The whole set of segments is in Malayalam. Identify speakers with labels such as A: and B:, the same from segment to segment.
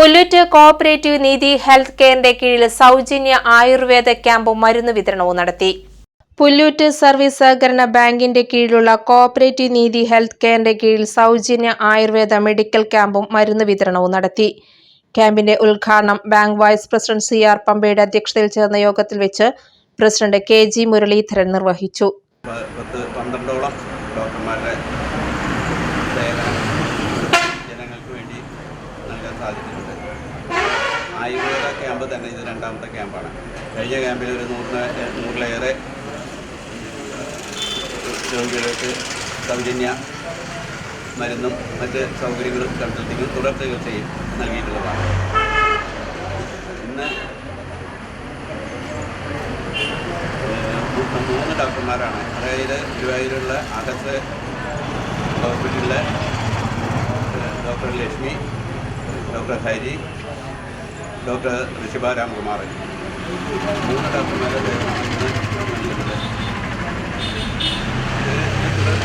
A: പുല്ലുറ്റ് കോഓപ്പറേറ്റീവ് നീതി ഹെൽത്ത് കെയറിന്റെ കീഴിൽ സൗജന്യ ആയുർവേദ ക്യാമ്പും മരുന്ന് വിതരണവും നടത്തി. പുല്ലൂറ്റ് സർവീസ് സഹകരണ ബാങ്കിന്റെ കീഴിലുള്ള കോഓപ്പറേറ്റീവ് നീതി ഹെൽത്ത് കെയറിന്റെ കീഴിൽ സൗജന്യ ആയുർവേദ മെഡിക്കൽ ക്യാമ്പും മരുന്ന് വിതരണവും നടത്തി. ക്യാമ്പിന്റെ ഉദ്ഘാടനം bank vice president C R പമ്പയുടെ അധ്യക്ഷതയിൽ ചേർന്ന യോഗത്തിൽ വെച്ച് പ്രസിഡന്റ് കെ ജി മുരളീധരൻ നിർവഹിച്ചു.
B: ക്യാമ്പ് തന്നെ ഇത് രണ്ടാമത്തെ ക്യാമ്പാണ്. കഴിഞ്ഞ ക്യാമ്പിൽ ഒരു നൂറിന് നൂറിലേറെ രോഗികൾക്ക് സൗജന്യ മരുന്നും മറ്റ് സൗകര്യങ്ങളും കണ്ടെത്തിക്കും തുടർ ചികിത്സയും നൽകിയിട്ടുള്ളതാണ്. ഇന്ന് മൂന്ന് ഡോക്ടർമാരാണ്. അതായത് ഗുരുവായൂരുള്ള അകത്ത് ഹോസ്പിറ്റലിലെ doctor Lakshmi doctor Hari doctor Rishibha Ramkumar. മൂന്ന് ഡോക്ടർമാരെ സേവനമാണ് ഇന്ന് നൽകുന്നത് ഇത് തുടർ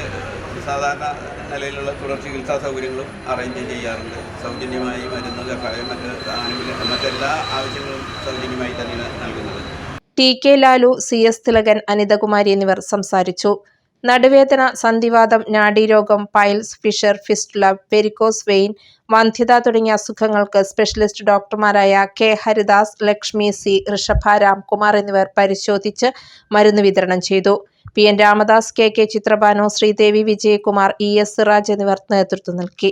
B: ഏഹ് സാധാരണ നിലയിലുള്ള തുടർ ചികിത്സാ സൗകര്യങ്ങളും അറേഞ്ച് ചെയ്യാറുണ്ട്. സൗജന്യമായി മരുന്ന് കഷായം മറ്റ് ആനുകൂല്യം മറ്റെല്ലാ ആവശ്യങ്ങളും സൗജന്യമായി തന്നെയാണ് നൽകുന്നത്.
A: T K Lalu C S Thilakan Anithakumari എന്നിവർ സംസാരിച്ചു. നടുവേദന സന്ധിവാദം നാഡീരോഗം piles fissure fistula varicose vein വന്ധ്യത തുടങ്ങിയ അസുഖങ്ങൾക്ക് സ്പെഷ്യലിസ്റ്റ് ഡോക്ടർമാരായ കെ. ഹരിദാസ് ലക്ഷ്മി സി ഋഷഭ രാംകുമാർ എന്നിവർ പരിശോധിച്ച് മരുന്ന് വിതരണം ചെയ്തു. P. N. Ramadas K. K. Chithrabhanu Sreedevi Vijayakumar E. S. Siraj എന്നിവർ നേതൃത്വം നൽകി.